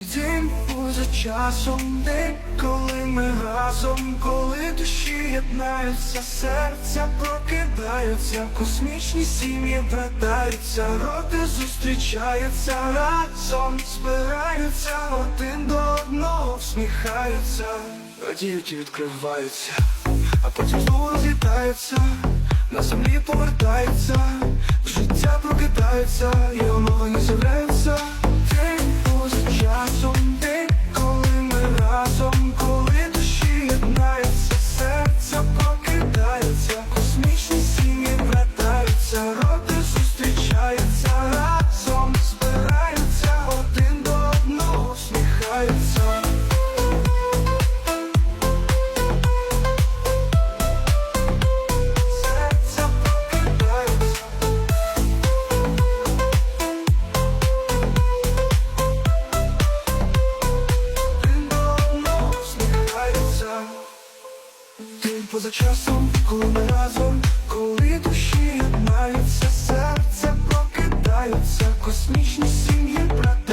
День поза часом, день, коли ми разом, коли душі єднаються, серця прокидаються, космічні сім'ї вертаються, роди зустрічаються разом, збираються один до одного, всміхаються, радіють і відкриваються, а потім знову розлітаються, на землі повертаються, в життя прокидаються, і оновлені з'являються. кохається. Покидається. Він до усміхається. Ти поза часом, коли ми разом, коли душі єднаються, серце прокидаються, космічні сім'ї брат.